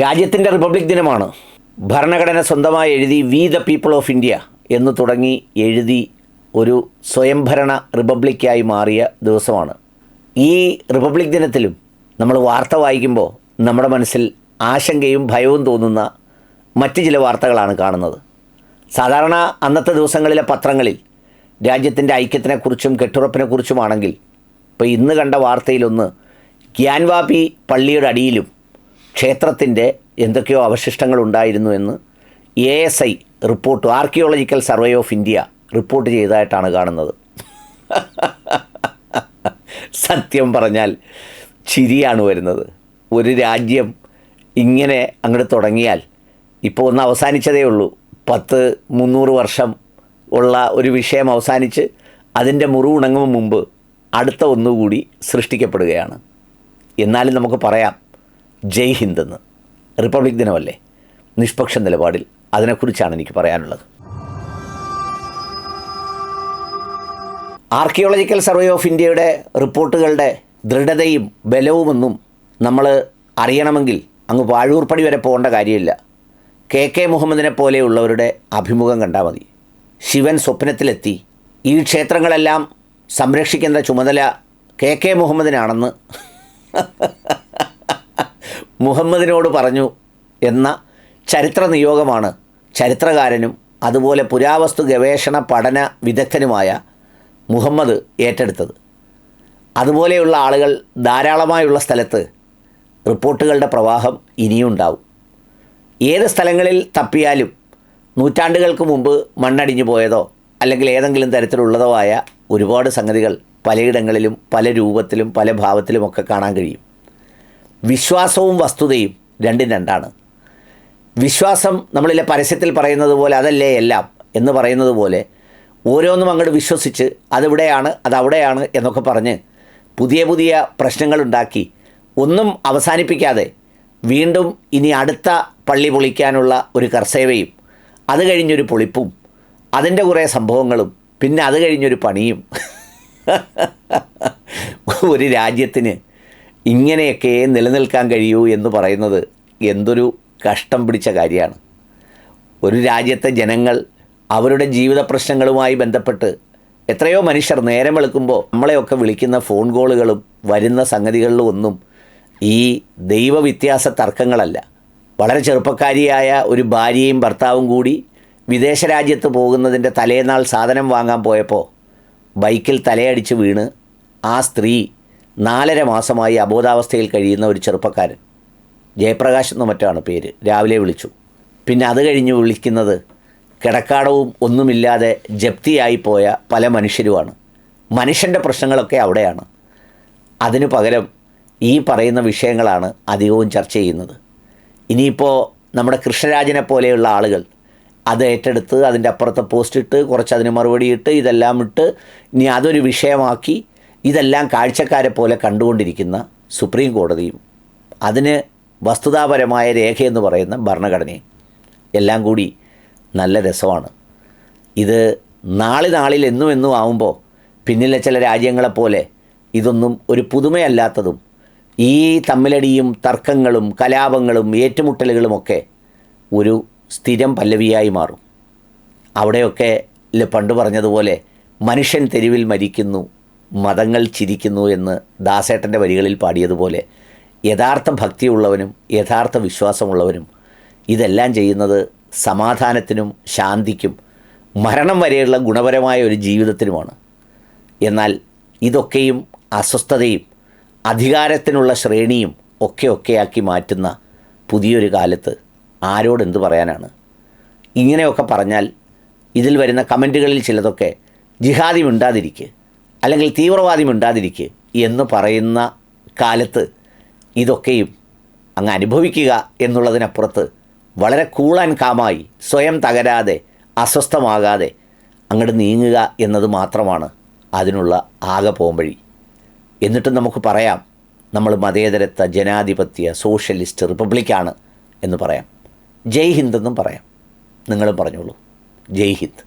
രാജ്യത്തിന്റെ റിപ്പബ്ലിക് ദിനമാണ്. ഭരണഘടന സ്വന്തമായി എഴുതി we the people of India എന്ന് തുടങ്ങി എഴുതി ഒരു സ്വയംഭരണ റിപ്പബ്ലിക്കായി മാറിയ ദിവസമാണ്. ഈ റിപ്പബ്ലിക് ദിനത്തിലും നമ്മൾ വാർത്ത വായിക്കുമ്പോൾ നമ്മുടെ മനസ്സിൽ ആശങ്കയും ഭയവും തോന്നുന്ന മറ്റ് ചില വാർത്തകളാണ് കാണുന്നത്. സാധാരണ അന്നത്തെ ദിവസങ്ങളിലെ പത്രങ്ങളിൽ രാജ്യത്തിന്റെ ഐക്യത്തിനെക്കുറിച്ചും കെട്ടുറപ്പിനെക്കുറിച്ചുമാണെങ്കിൽ ഇപ്പോൾ ഇന്ന് കണ്ട വാർത്തയിലൊന്ന് ഗ്യാൻവാപി പള്ളിയുടെ അടിയിലും ക്ഷേത്രത്തിന്റെ എന്തൊക്കെയോ അവശിഷ്ടങ്ങൾ ഉണ്ടായിരുന്നു എന്ന് A S I report archaeological survey of India report ചെയ്തതായിട്ടാണ് കാണുന്നത്. സത്യം പറഞ്ഞാൽ ചിരിയാണ് വരുന്നത്. ഒരു രാജ്യം ഇങ്ങനെ അങ്ങോട്ട് തുടങ്ങിയാൽ ഇപ്പോൾ ഒന്ന് അവസാനിച്ചതേ ഉള്ളൂ. പത്ത് മുന്നൂറ് വർഷം ഉള്ള ഒരു വിഷയം അവസാനിച്ച് അതിന്റെ മുറിവുണങ്ങും മുമ്പ് അടുത്ത ഒന്നുകൂടി സൃഷ്ടിക്കപ്പെടുകയാണ്. എന്നാലും നമുക്ക് പറയാം ജയ് ഹിന്ദ് എന്ന്. റിപ്പബ്ലിക് ദിനമല്ലേ? നിഷ്പക്ഷ നിലപാടിൽ അതിനെക്കുറിച്ചാണ് എനിക്ക് പറയാനുള്ളത്. ആർക്കിയോളജിക്കൽ സർവേ ഓഫ് ഇന്ത്യയുടെ റിപ്പോർട്ടുകളുടെ ദൃഢതയും ബലവുമൊന്നും നമ്മൾ അറിയണമെങ്കിൽ അങ്ങ് വാഴൂർപ്പടി വരെ പോകേണ്ട കാര്യമില്ല. കെ കെ മുഹമ്മദിനെ പോലെയുള്ളവരുടെ അഭിമുഖം കണ്ടാൽ മതി. ശിവൻ സ്വപ്നത്തിലെത്തി. ഈ ക്ഷേത്രങ്ങളെല്ലാം സംരക്ഷിക്കേണ്ട ചുമതല കെ കെ മുഹമ്മദിനാണെന്ന്. മുഹമ്മദിനോട് പറഞ്ഞു എന്ന ചരിത്ര നിയോഗമാണ്. ചരിത്രകാരനും അതുപോലെ പുരാവസ്തു ഗവേഷണ പഠന വിദഗ്ധനുമായ മുഹമ്മദ് ഏറ്റെടുത്തത്. അതുപോലെയുള്ള ആളുകൾ ധാരാളമായുള്ള സ്ഥലത്ത് റിപ്പോർട്ടുകളുടെ പ്രവാഹം ഇനിയും ഉണ്ടാവും ഏത് സ്ഥലങ്ങളിൽ തപ്പിയാലും നൂറ്റാണ്ടുകൾക്ക് മുമ്പ് മണ്ണടിഞ്ഞു പോയതോ അല്ലെങ്കിൽ ഏതെങ്കിലും തരത്തിലുള്ളതോ ആയ ഒരുപാട് സംഗതികൾ പലയിടങ്ങളിലും പല രൂപത്തിലും പല ഭാവത്തിലുമൊക്കെ കാണാൻ കഴിയും. വിശ്വാസവും വസ്തുതയും രണ്ടും രണ്ടാണ്. വിശ്വാസം നമ്മളിലെ പരസ്യത്തിൽ പറയുന്നത് പോലെ അതല്ലേ എല്ലാം എന്ന് പറയുന്നത് പോലെ ഓരോന്നും അങ്ങോട്ട് വിശ്വസിച്ച് അതിവിടെയാണ് അതവിടെയാണ് എന്നൊക്കെ പറഞ്ഞ് പുതിയ പുതിയ പ്രശ്നങ്ങളുണ്ടാക്കി ഒന്നും അവസാനിപ്പിക്കാതെ വീണ്ടും ഇനി അടുത്ത പള്ളി പൊളിക്കാനുള്ള ഒരു കർസേവയും അത് കഴിഞ്ഞൊരു പൊളിപ്പും അതിന്റെ കുറേ സംഭവങ്ങളും പിന്നെ അത് കഴിഞ്ഞൊരു പണിയും. ഒരു രാജ്യത്തിന് ഇങ്ങനെയൊക്കെ നിലനിൽക്കാൻ കഴിയൂ എന്ന് പറയുന്നത് എന്തൊരു കഷ്ടം പിടിച്ച കാര്യമാണ്. ഒരു രാജ്യത്തെ ജനങ്ങൾ അവരുടെ ജീവിത പ്രശ്നങ്ങളുമായി ബന്ധപ്പെട്ട് എത്രയോ മനുഷ്യർ നേരം വെളുക്കുമ്പോൾ നമ്മളെയൊക്കെ വിളിക്കുന്ന ഫോൺ കോളുകളും വരുന്ന സംഗതികളിലും ഒന്നും ഈ ദൈവവ്യത്യാസ തർക്കങ്ങളല്ല. വളരെ ചെറുപ്പക്കാരിയായ ഒരു ഭാര്യയും ഭർത്താവും കൂടി വിദേശ രാജ്യത്ത് പോകുന്നതിന്റെ തലേനാൾ സാധനം വാങ്ങാൻ പോയപ്പോൾ ബൈക്കിൽ തലയടിച്ച് വീണ് ആ സ്ത്രീ നാലര മാസമായി അബോധാവസ്ഥയിൽ കഴിയുന്ന ഒരു ചെറുപ്പക്കാരൻ. ജയപ്രകാശ് എന്ന് മറ്റാണ് പേര്. രാവിലെ വിളിച്ചു. പിന്നെ അത് കഴിഞ്ഞ് വിളിക്കുന്നത് കിടക്കാടവും ഒന്നുമില്ലാതെ ജപ്തിയായി പോയ പല മനുഷ്യരുമാണ്. മനുഷ്യന്റെ പ്രശ്നങ്ങളൊക്കെ അവിടെയാണ്. അതിനു പകരം ഈ പറയുന്ന വിഷയങ്ങളാണ് അധികവും ചർച്ച ചെയ്യുന്നത്. ഇനിയിപ്പോൾ നമ്മുടെ കൃഷ്ണരാജനെ പോലെയുള്ള ആളുകൾ അത് ഏറ്റെടുത്ത് അതിന്റെ അപ്പുറത്തെ പോസ്റ്റ് ഇട്ട് കുറച്ച് അതിന് മറുപടി ഇട്ട് ഇതെല്ലാം ഇട്ട് ഇനി അതൊരു വിഷയമാക്കി ഇതെല്ലാം കാഴ്ചക്കാരെ പോലെ കണ്ടുകൊണ്ടിരിക്കുന്ന സുപ്രീം കോടതിയും അതിന് വസ്തുതാപരമായ രേഖയെന്ന് പറയുന്ന ഭരണഘടനയും എല്ലാം കൂടി നല്ല രസമാണ്. ഇത് നാളെ നാളിൽ എന്നും എന്നും ആവുമ്പോൾ പിന്നിലെ ചില രാജ്യങ്ങളെപ്പോലെ ഇതൊന്നും ഒരു പുതുമയല്ലാത്തതും ഈ തമ്മിലടിയും തർക്കങ്ങളും കലാപങ്ങളും ഏറ്റുമുട്ടലുകളുമൊക്കെ ഒരു സ്ഥിരം പല്ലവിയായി മാറും. അവിടെയൊക്കെ പണ്ട് പറഞ്ഞതുപോലെ മനുഷ്യൻ തെരുവിൽ മരിക്കുന്നു മതങ്ങൾ ചിരിക്കുന്നു എന്ന് ദാസേട്ടന്റെ വരികളിൽ പാടിയതുപോലെ യഥാർത്ഥ ഭക്തിയുള്ളവനും യഥാർത്ഥ വിശ്വാസമുള്ളവനും ഇതെല്ലാം ചെയ്യുന്നത് സമാധാനത്തിനും ശാന്തിക്കും മരണം വരെയുള്ള ഗുണപരമായ ഒരു ജീവിതത്തിനുമാണ്. എന്നാൽ ഇതൊക്കെയും അസ്വസ്ഥതയും അധികാരത്തിനുള്ള ശ്രേണിയും ഒക്കെ ഒക്കെയാക്കി മാറ്റുന്ന പുതിയൊരു കാലത്ത് ആരോടെന്ത് പറയാനാണ്? ഇങ്ങനെയൊക്കെ പറഞ്ഞാൽ ഇതിൽ വരുന്ന കമന്റുകളിൽ ചിലതൊക്കെ ജിഹാദി മിണ്ടാതിരിക്കുക അല്ലെങ്കിൽ തീവ്രവാദി മിണ്ടാതിരിക്കുക എന്ന് പറയുന്ന കാലത്ത് ഇതൊക്കെയും അങ്ങ് അനുഭവിക്കുക എന്നുള്ളതിനപ്പുറത്ത് വളരെ കൂളാൻ കാമായി സ്വയം തകരാതെ അസ്വസ്ഥമാകാതെ അങ്ങോട്ട് നീങ്ങുക എന്നത് മാത്രമാണ് അതിനുള്ള ആകെ പോംവഴി. എന്നിട്ടും നമുക്ക് പറയാം നമ്മൾ മതേതരത്വ ജനാധിപത്യ സോഷ്യലിസ്റ്റ് റിപ്പബ്ലിക്കാണ് എന്ന് പറയാം. ജയ് ഹിന്ദ് എന്നും പറയാം. നിങ്ങളും പറഞ്ഞോളൂ. ജയ് ഹിന്ദ്.